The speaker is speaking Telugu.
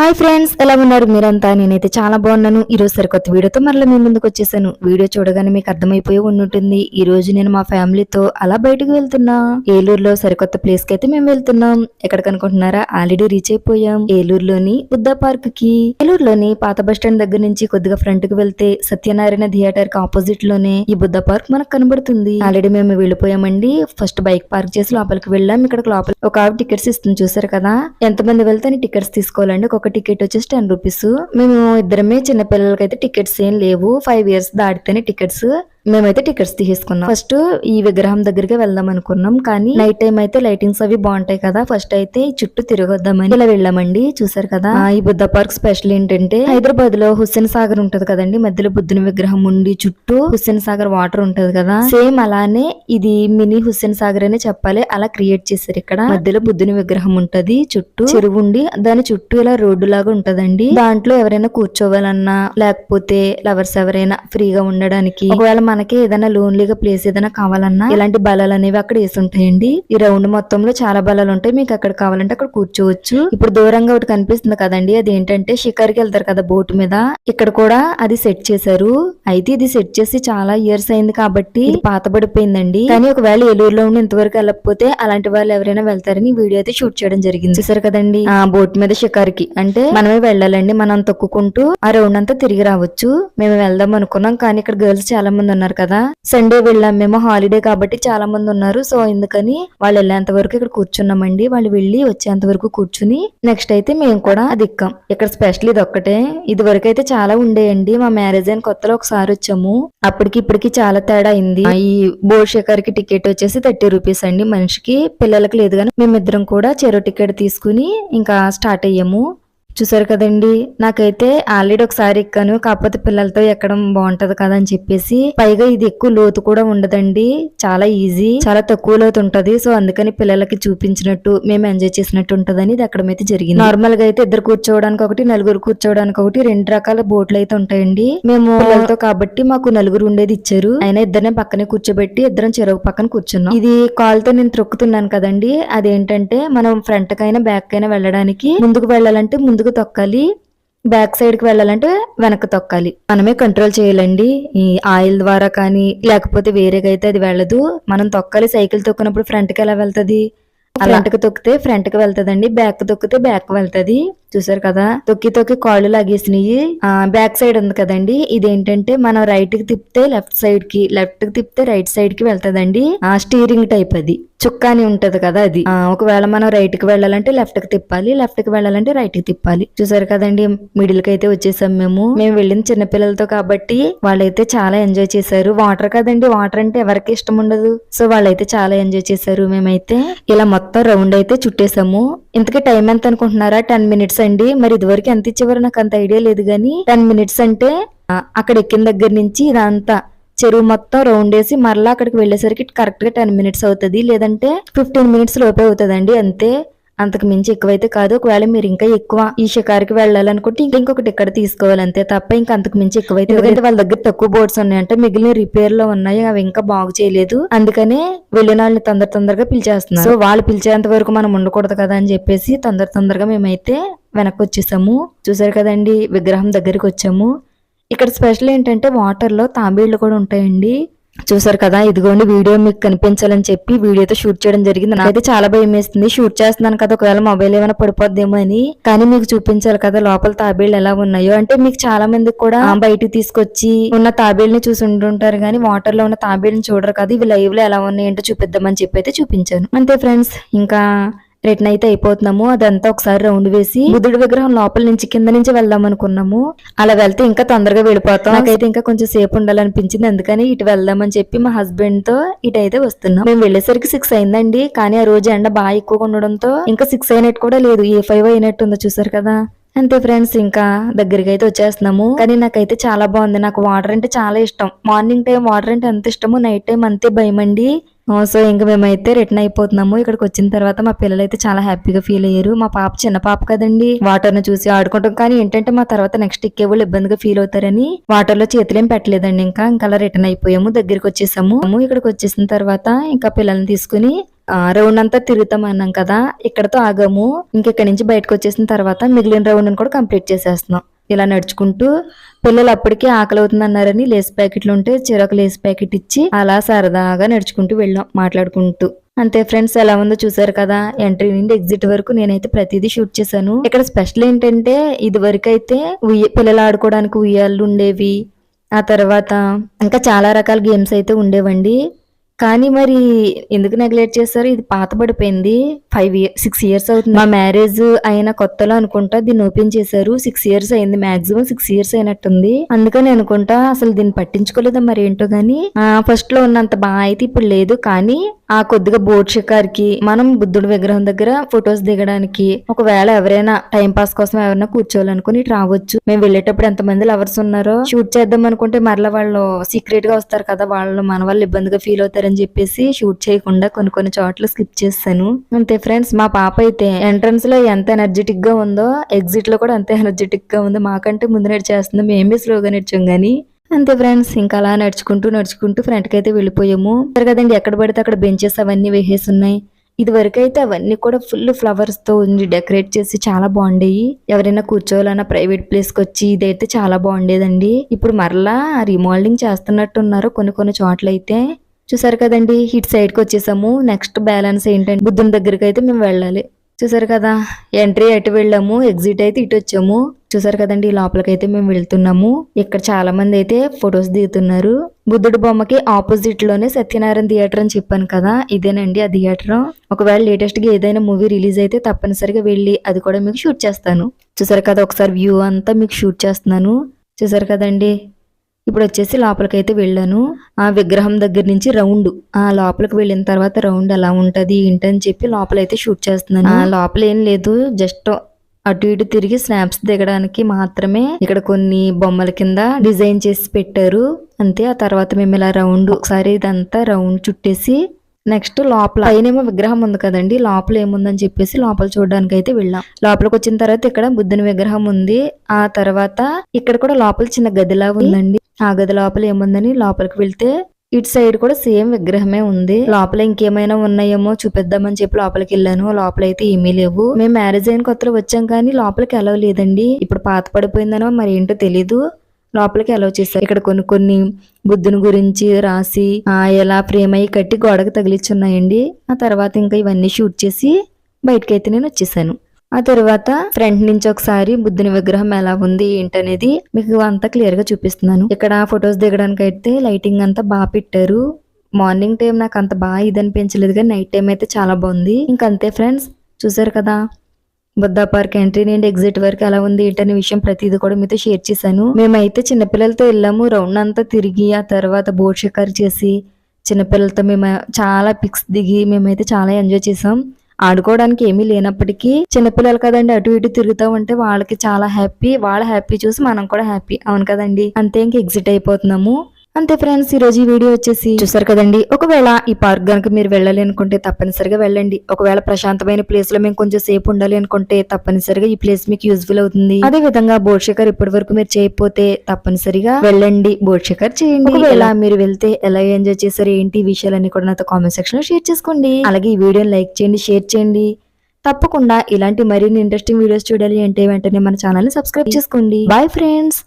హాయ్ ఫ్రెండ్స్ ఎలా ఉన్నారు మీరంతా? నేనైతే చాలా బాగున్నాను. ఈరోజు సరికొత్త వీడియోతో మరలా మీ ముందుకు వచ్చేసాను. వీడియో చూడగానే మీకు అర్థమైపోయి ఉంటుంది ఈ రోజు నేను మా ఫ్యామిలీతో అలా బయటకు వెళ్తున్నా. ఏలూరులో సరికొత్త ప్లేస్కి అయితే మేము వెళ్తున్నాం. ఎక్కడ కనుకుంటున్నారా? ఆల్రెడీ రీచ్ అయిపోయాం. ఏలూరులోని బుద్ధ పార్క్కి ఏలూరులోని పాత బస్ స్టాండ్ దగ్గర నుంచి కొద్దిగా ఫ్రంట్కి వెళ్తే సత్యనారాయణ థియేటర్కి ఆపోజిట్లోనే ఈ బుద్ధ పార్క్ మనకు కనబడుతుంది. ఆల్రెడీ మేము వెళ్ళిపోయామండి. ఫస్ట్ బైక్ పార్క్ చేసి లోపలికి వెళ్ళాం. ఇక్కడ లోపల ఒక టికెట్స్ ఇస్తుంది. చూసారు కదా? ఎంతమంది వెళ్తే టికెట్స్ తీసుకోవాలండి. ఒక్కొక్క టికెట్ వచ్చేసి టెన్ రూపీస్. మేము ఇద్దరమే చిన్నపిల్లలకైతే టికెట్స్ ఏం లేవు. ఫైవ్ ఇయర్స్ దాటితేనే టికెట్స్. మేమైతే టికెట్స్ తీసుకున్నాం ఫస్ట్ ఈ విగ్రహం దగ్గరికి వెళ్దాం అనుకున్నాం కానీ నైట్ టైం అయితే లైటింగ్స్ అవి బాగుంటాయి కదా. ఫస్ట్ అయితే చుట్టూ తిరగొద్దామని ఇలా వెళ్ళామండి. చూసారు కదా? ఈ బుద్ధ పార్క్ స్పెషల్ ఏంటంటే హైదరాబాద్లో హుస్సేన్ సాగర్ ఉంటది కదండి. మధ్యలో బుద్ధుని విగ్రహం ఉండి చుట్టూ హుస్సేన్ సాగర్ వాటర్ ఉంటది కదా. సేమ్ అలానే ఇది మినీ హుస్సేన్ సాగర్ అనే చెప్పాలి. అలా క్రియేట్ చేశారు ఇక్కడ. మధ్యలో బుద్ధుని విగ్రహం ఉంటది. చుట్టూ చెరువు ఉండి దాని చుట్టూ ఇలా రోడ్డు లాగా ఉంటదండి. దాంట్లో ఎవరైనా కూర్చోవాలన్నా లేకపోతే లవర్స్ ఎవరైనా ఫ్రీగా ఉండడానికి ఒకవేళ మనకి ఏదైనా లోన్లీగా ప్లేస్ ఏదైనా కావాలన్నా ఇలాంటి బలాలు అనేవి అక్కడ వేసి ఉంటాయండి ఈ రౌండ్ మొత్తంలో చాలా బలాలు ఉంటాయి. మీకు అక్కడ కావాలంటే అక్కడ కూర్చోవచ్చు. ఇప్పుడు దూరంగా ఒకటి కనిపిస్తుంది కదండి. అది ఏంటంటే షికార్కి వెళ్తారు కదా బోట్ మీద. ఇక్కడ కూడా అది సెట్ చేశారు. అయితే ఇది సెట్ చేసి చాలా ఇయర్స్ అయింది కాబట్టి పాతబడిపోయిందండి. కానీ ఒకవేళ ఏలూరులో ఉండి ఇంతవరకు వెళ్ళకపోతే అలాంటి వాళ్ళు ఎవరైనా వెళ్తారని వీడియో అయితే షూట్ చేయడం జరిగింది. చూసారు కదండి. ఆ బోట్ మీద షికార్కి. అంటే మనమే వెళ్ళాలండి. మనం తొక్కుకుంటూ ఆ రౌండ్ అంతా తిరిగి రావచ్చు. మేము వెళ్దాం అనుకున్నాం. కానీ ఇక్కడ గర్ల్స్ చాలా మంది ఉన్నారు కదా. సండే వెళ్ళాం మేము హాలిడే కాబట్టి చాలా మంది ఉన్నారు. సో ఎందుకని? వాళ్ళు వెళ్ళేంత వరకు ఇక్కడ కూర్చున్నామండి. వాళ్ళు వెళ్ళి వచ్చేంత వరకు కూర్చుని నెక్స్ట్ అయితే మేము కూడా అది ఎక్కాం. ఇక్కడ స్పెషల్ ఇది ఒక్కటే. ఇది వరకు అయితే చాలా ఉండేయండి మా మ్యారేజ్ అయిన కొత్తలో ఒకసారి వచ్చాము. అప్పటికి ఇప్పటికి చాలా తేడా అయింది. ఈ బోర్డ్కి టికెట్ వచ్చేసి థర్టీ రూపీస్ అండి. మనిషికి పిల్లలకి లేదు కానీ మేమిద్దరం కూడా చెరో టికెట్ తీసుకుని ఇంకా స్టార్ట్ అయ్యాము. చూసారు కదండి? నాకైతే ఆల్రెడీ ఒకసారి ఎక్కాను. కాకపోతే పిల్లలతో ఎక్కడం బాగుంటది కదా అని చెప్పేసి. పైగా ఇది ఎక్కువ లోతు కూడా ఉండదండి. చాలా ఈజీ చాలా తక్కువ లోతు ఉంటది. సో అందుకని పిల్లలకి చూపించినట్టు మేము ఎంజాయ్ చేసినట్టు ఉంటదని ఇది అక్కడ అయితే జరిగింది. నార్మల్గా అయితే ఇద్దరు కూర్చోవడానికి ఒకటి నలుగురు కూర్చోవడానికి ఒకటి రెండు రకాల బోట్లు అయితే ఉంటాయండి. మేము పిల్లలతో కాబట్టి మాకు నలుగురు ఉండేది ఇచ్చారు. అయినా ఇద్దరిని పక్కనే కూర్చోబెట్టి ఇద్దరం చెరువు పక్కన కూర్చున్నాం. ఇది కాల్తో నేను త్రొక్కుతున్నాను కదండి. అదేంటంటే మనం ఫ్రంట్ కైనా బ్యాక్ కైనా వెళ్ళడానికి ముందుకు వెళ్ళాలంటే ముందు ముందుకు తొక్కాలి. బ్యాక్ సైడ్కి వెళ్ళాలంటే వెనక్కి తొక్కాలి. మనమే కంట్రోల్ చేయాలండి. ఈ ఆయిల్ ద్వారా కానీ లేకపోతే వేరేగా అయితే అది వెళ్ళదు. మనం తొక్కాలి. సైకిల్ తొక్కినప్పుడు ఫ్రంట్కి ఎలా వెళ్తది? ఫ్రంట్కి తొక్కితే ఫ్రంట్కి వెళ్తదండి. బ్యాక్ తొక్కితే బ్యాక్ వెళ్తది. చూసారు కదా? తొక్కి తొక్కి కాళ్ళు లాగేసినాయి. ఆ, బ్యాక్ సైడ్ ఉంది కదండి. ఇదేంటంటే మనం రైట్కి తిప్పితే లెఫ్ట్ సైడ్కి లెఫ్ట్కి తిప్పితే రైట్ సైడ్కి వెళ్తదండి. ఆ స్టీరింగ్ టైప్ అది. చుక్కాని ఉంటది కదా అది. ఒకవేళ మనం రైట్కి వెళ్ళాలంటే లెఫ్ట్కి తిప్పాలి లెఫ్ట్కి వెళ్ళాలంటే రైట్కి తిప్పాలి. చూసారు కదండి మిడిల్కి అయితే వచ్చేసాం మేము. మేము వెళ్ళిన చిన్నపిల్లలతో కాబట్టి వాళ్ళైతే చాలా ఎంజాయ్ చేశారు. వాటర్ కదండి వాటర్ అంటే ఎవరికి ఇష్టం ఉండదు. సో వాళ్ళైతే చాలా ఎంజాయ్ చేశారు. మేమైతే ఇలా మొత్తం రౌండ్ అయితే చుట్టేసాము. ఇంతకీ టైం ఎంత అనుకుంటున్నారా? టెన్ మినిట్స్ అండి. మరి ఇదివరకు ఎంత ఇచ్చేవారు నాకు అంత ఐడియా లేదు కానీ టెన్ మినిట్స్ అంటే అక్కడ ఎక్కిన దగ్గర నుంచి ఇదంతా చెరువు మొత్తం రౌండ్ వేసి మరలా అక్కడికి వెళ్ళేసరికి కరెక్ట్గా టెన్ మినిట్స్ అవుతుంది. లేదంటే ఫిఫ్టీన్ మినిట్స్ లోపే అవుతుందండి అంతే. అంతకు మించి ఎక్కువైతే కాదు. ఒకవేళ మీరు ఇంకా ఎక్కువ ఈ షికారికి వెళ్ళాలనుకుంటే ఇంకా ఇంకొకటి ఇక్కడ తీసుకోవాలి అంతే తప్ప ఇంకా అంతకు మించి ఎక్కువైతే ఎందుకంటే వాళ్ళ దగ్గర తక్కువ బోర్డ్స్ ఉన్నాయంటే మిగిలిన రిపేర్లో ఉన్నాయి అవి ఇంకా బాగు చేయలేదు. అందుకనే వెళ్ళిన వాళ్ళని తొందర తొందరగా పిలిచేస్తున్నారు. సో వాళ్ళు పిలిచేంత వరకు మనం ఉండకూడదు కదా అని చెప్పేసి తొందర తొందరగా మేమైతే వెనక్కి వచ్చేసాము. చూసారు కదండి విగ్రహం దగ్గరికి వచ్చాము. ఇక్కడ స్పెషల్ ఏంటంటే వాటర్లో కూడా ఉంటాయండి. చూసారు కదా ఇదిగోండి వీడియో మీకు కనిపించాలని చెప్పి వీడియోతో షూట్ చేయడం జరిగింది. నాకైతే చాలా భయం వేస్తుంది. షూట్ చేస్తున్నాను కదా ఒకవేళ మొబైల్ ఏమైనా పడిపోద్దేమో అని. కానీ మీకు చూపించాలి కదా లోపల తాబేళ్ళు ఎలా ఉన్నాయో. అంటే మీకు చాలా మందికి కూడా బయటికి తీసుకొచ్చి ఉన్న తాబేళ్ళని చూసి ఉంటుంటారు కానీ వాటర్లో ఉన్న తాబేళ్ళని చూడరు కదా. ఇవి లైవ్లో ఎలా ఉన్నాయంటే చూపిద్దామని చెప్పి అయితే చూపించాను. అంతే ఫ్రెండ్స్ ఇంకా రిటర్న్ అయితే అయిపోతున్నాము. అదంతా ఒకసారి రౌండ్ వేసి బుద్ధుడి విగ్రహం లోపల నుంచి కింద నుంచి వెళ్దాం అనుకున్నాము. అలా వెళ్తే ఇంకా తొందరగా వెళ్ళిపోతాం. నాకైతే ఇంకా కొంచెం సేపు ఉండాలనిపించింది. అందుకని ఇటు వెళ్దామని చెప్పి మా హస్బెండ్తో ఇటు అయితే వస్తున్నాం. మేము వెళ్ళేసరికి సిక్స్ అయిందండి. కానీ ఆ రోజు ఎండ బాగా ఎక్కువగా ఉండడంతో ఇంకా సిక్స్ అయినట్టు కూడా లేదు. ఏ ఫైవ్ అయినట్టు ఉందో చూసారు కదా? అంతే ఫ్రెండ్స్ ఇంకా దగ్గరికి అయితే వచ్చేస్తున్నాము. కానీ నాకైతే చాలా బాగుంది. నాకు వాటర్ అంటే చాలా ఇష్టం. మార్నింగ్ టైం వాటర్ అంటే ఎంత ఇష్టమో నైట్ టైం అంతే భయం అండి. సో ఇంకా మేమైతే రిటర్న్ అయిపోతున్నాము. ఇక్కడికి వచ్చిన తర్వాత మా పిల్లలు అయితే చాలా హ్యాపీగా ఫీల్ అయ్యారు. మా పాప చిన్న పాప కదండి. వాటర్ను చూసి ఆడుకుంటాం. కానీ ఏంటంటే మా తర్వాత నెక్స్ట్ ఎక్కే వాళ్ళు ఇబ్బందిగా ఫీల్ అవుతారని వాటర్లో చేతులేం పెట్టలేదండి. ఇంకా ఇంకా అలా రిటర్న్ అయిపోయాము. దగ్గరికి వచ్చేసాము. ఇక్కడికి వచ్చేసిన తర్వాత ఇంకా పిల్లల్ని తీసుకుని రౌండ్ అంతా తిరుగుతాం అన్నాం కదా ఇక్కడతో ఆగాము. ఇంకెక్కడి నుంచి బయటకు వచ్చేసిన తర్వాత మిగిలిన రౌండ్ కూడా కంప్లీట్ చేసేస్తున్నాం. ఇలా నడుచుకుంటూ పిల్లలు అప్పటికే ఆకలి అవుతుంది అన్నారని లేస్ ప్యాకెట్లు ఉంటే చిరొక లేస్ ప్యాకెట్ ఇచ్చి అలా సరదాగా నడుచుకుంటూ వెళ్ళాం మాట్లాడుకుంటూ. అంతే ఫ్రెండ్స్ ఎలా ఉందో చూసారు కదా ఎంట్రీ నుండి ఎగ్జిట్ వరకు నేనైతే ప్రతిదీ షూట్ చేశాను. ఇక్కడ స్పెషల్ ఏంటంటే ఇది వరకు అయితే ఉయ్య పిల్లలు ఆడుకోవడానికి ఉయ్యాలు ఉండేవి. ఆ తర్వాత ఇంకా చాలా రకాల గేమ్స్ అయితే ఉండేవండి. కానీ మరి ఎందుకు నెగ్లెక్ట్ చేశారు? ఇది పాత పడిపోయింది. ఫైవ్ ఇయర్ సిక్స్ ఇయర్స్ అవుతుంది. మా మ్యారేజ్ అయిన కొత్తలో అనుకుంటా దీన్ని ఓపెన్ చేశారు. సిక్స్ ఇయర్స్ అయింది. మాక్సిమం సిక్స్ ఇయర్స్ అయినట్టుంది. అందుకని అనుకుంటా అసలు దీన్ని పట్టించుకోలేదా మరి ఏంటో గాని. ఫస్ట్లో ఉన్నంత బాగా అయితే ఇప్పుడు లేదు. కానీ ఆ కొద్దిగా బోర్డ్ షికార్కి మనం బుద్ధుడి విగ్రహం దగ్గర ఫొటోస్ దిగడానికి ఒకవేళ ఎవరైనా టైం పాస్ కోసం ఎవరైనా కూర్చోవాలనుకుని ఇటు రావచ్చు. మేము వెళ్ళేటప్పుడు ఎంతమంది లవర్స్ ఉన్నారో షూట్ చేద్దాం అనుకుంటే మరలా వాళ్ళు సీక్రెట్గా వస్తారు కదా. వాళ్ళు మన వాళ్ళు ఇబ్బందిగా ఫీల్ అవుతారు అని చెప్పేసి షూట్ చేయకుండా కొన్ని కొన్ని చోట్ల స్కిప్ చేస్తాను. అంతే ఫ్రెండ్స్ మా పాప అయితే ఎంట్రన్స్లో ఎంత ఎనర్జెటిక్గా ఉందో ఎగ్జిట్లో కూడా అంతే ఎనర్జెటిక్గా ఉందో. మాకంటే ముందు నడిచేస్తుంది. మేమే స్లోగా నడిచాం గానీ. అంతే ఫ్రెండ్స్ ఇంకా అలా నడుచుకుంటూ నడుచుకుంటూ ఫ్రంట్కి అయితే వెళ్ళిపోయాము. సరే కదండి ఎక్కడ పడితే అక్కడ బెంచెస్ అవన్నీ వేసేసి ఉన్నాయి. ఇది వరకు అయితే అవన్నీ కూడా ఫుల్ ఫ్లవర్స్తో డెకరేట్ చేసి చాలా బాగుండేవి ఎవరైనా కూర్చోవాలన్నా ప్రైవేట్ ప్లేస్కి వచ్చి ఇదైతే చాలా బాగుండేదండి. ఇప్పుడు మరలా రీమోల్డింగ్ చేస్తున్నట్టున్నారు కొన్ని కొన్ని చోట్ల అయితే చూసారు కదండి ఇటు సైడ్కి వచ్చేసాము. నెక్స్ట్ బ్యాలెన్స్ ఏంటంటే బుద్ధుని దగ్గరికి అయితే మేము వెళ్ళాలి. చూసారు కదా ఎంట్రీ అటు వెళ్ళాము ఎగ్జిట్ అయితే ఇటు వచ్చాము. చూసారు కదండి లోపలికైతే మేము వెళ్తున్నాము. ఇక్కడ చాలా మంది అయితే ఫొటోస్ దిగుతున్నారు. బుద్ధుడి బొమ్మకి ఆపోజిట్లోనే సత్యనారాయణ థియేటర్ అని చెప్పాను కదా ఇదేనండి ఆ థియేటర్. ఒకవేళ లేటెస్ట్గా ఏదైనా మూవీ రిలీజ్ అయితే తప్పనిసరిగా వెళ్ళి అది కూడా మీకు షూట్ చేస్తాను. చూసారు కదా ఒకసారి వ్యూ అంతా మీకు షూట్ చేస్తున్నాను. చూసారు కదండి ఇప్పుడు వచ్చేసి లోపలికైతే వెళ్ళాను. ఆ విగ్రహం దగ్గర నుంచి రౌండ్. ఆ లోపలికి వెళ్ళిన తర్వాత రౌండ్ ఎలా ఉంటుంది ఏంటని చెప్పి లోపలైతే షూట్ చేస్తున్నాను. ఆ లోపల ఏం లేదు. జస్ట్ అటు ఇటు తిరిగి స్నాప్స్ దిగడానికి మాత్రమే ఇక్కడ కొన్ని బొమ్మల కింద డిజైన్ చేసి పెట్టారు. అంతే. ఆ తర్వాత మేము ఇలా రౌండ్ ఒకసారి ఇదంతా రౌండ్ చుట్టేసి నెక్స్ట్ లోపల. పైనేమో విగ్రహం ఉంది కదండి లోపల ఏముందని చెప్పేసి లోపల చూడడానికి అయితే వెళ్ళాం. లోపలికి వచ్చిన తర్వాత ఇక్కడ బుద్ధుని విగ్రహం ఉంది. ఆ తర్వాత ఇక్కడ కూడా లోపల చిన్న గదిలా ఉందండి. ఆ గది లోపల ఏముందని లోపలికి వెళ్తే ఇటు సైడ్ కూడా సేమ్ విగ్రహమే ఉంది. లోపల ఇంకేమైనా ఉన్నాయేమో చూపిద్దామని చెప్పి లోపలికి వెళ్ళాను. లోపల అయితే ఏమీ లేవు. మేము మ్యారేజ్ అయిన కొత్తలో వచ్చాం కానీ లోపలికి ఎలా లేదండి ఇప్పుడు పాత పడిపోయిందనో మరి ఏంటో తెలీదు. లోపలికి అలౌ చేశారు. ఇక్కడ కొన్ని కొన్ని బుద్ధుని గురించి రాసి ఆ ఎలా ఫ్రేమ్ అయ్యి కట్టి గోడకు తగిలిచ్చున్నాయండి ఆ తర్వాత ఇంకా ఇవన్నీ షూట్ చేసి బయటకి అయితే నేను వచ్చేసాను. ఆ తర్వాత ఫ్రంట్ నుంచి ఒకసారి బుద్ధుని విగ్రహం ఎలా ఉంది ఏంటనేది మీకు అంతా క్లియర్గా చూపిస్తున్నాను. ఇక్కడ ఫొటోస్ దిగడానికి అయితే లైటింగ్ అంతా బాగా పెట్టారు. మార్నింగ్ టైం నాకు అంత బాగా ఇది అనిపించలేదు కానీ నైట్ టైం అయితే చాలా బాగుంది. ఇంకంతే ఫ్రెండ్స్ చూసారు కదా? బుద్ధా పార్క్ ఎంట్రీ నుండి ఎగ్జిట్ వరకు ఎలా ఉంది. ఏంటనే విషయం ప్రతిదీ కూడా మీతో షేర్ చేశాను. మేమైతే చిన్నపిల్లలతో వెళ్ళాము. రౌండ్ అంతా తిరిగి ఆ తర్వాత బోట్ షికారు చేసి చిన్నపిల్లలతో మేము చాలా పిక్స్ దిగి మేమైతే చాలా ఎంజాయ్ చేసాం ఆడుకోవడానికి ఏమీ లేనప్పటికీ చిన్నపిల్లలు కదండి అటు ఇటు తిరుగుతూ ఉంటే వాళ్ళకి చాలా హ్యాపీ. వాళ్ళ హ్యాపీ చూసి మనం కూడా హ్యాపీ. అవును కదండి. అంతే ఇంక ఎగ్జిట్ అయిపోతున్నాము. అంతే ఫ్రెండ్స్ ఈ రోజు ఈ వీడియో వచ్చేసి చూసారు కదండి? ఒకవేళ ఈ పార్క్ గనుక మీరు వెళ్ళాలి అనుకుంటే తప్పనిసరిగా వెళ్ళండి. ఒకవేళ ప్రశాంతమైన ప్లేస్లో మేము కొంచెం సేపు ఉండాలి అనుకుంటే తప్పనిసరిగా ఈ ప్లేస్ మీకు యూజ్ఫుల్ అవుతుంది. అదే విధంగా బోట్ షికార్ ఇప్పటి వరకు మీరు చేయకపోతే తప్పనిసరిగా వెళ్ళండి. బోట్ షికార్ చేయండి. ఒకవేళ మీరు వెళ్తే ఎలా ఎంజాయ్ చేశారు ఏంటి విషయాలన్నీ కూడా నాతో కామెంట్ సెక్షన్లో షేర్ చేసుకోండి. అలాగే ఈ వీడియోని లైక్ చేయండి షేర్ చేయండి. తప్పకుండా ఇలాంటి మరిన్ని ఇంట్రెస్టింగ్ వీడియోస్ చూడాలి అంటే వెంటనే మన ఛానల్ని సబ్స్క్రైబ్ చేసుకోండి. Bye friends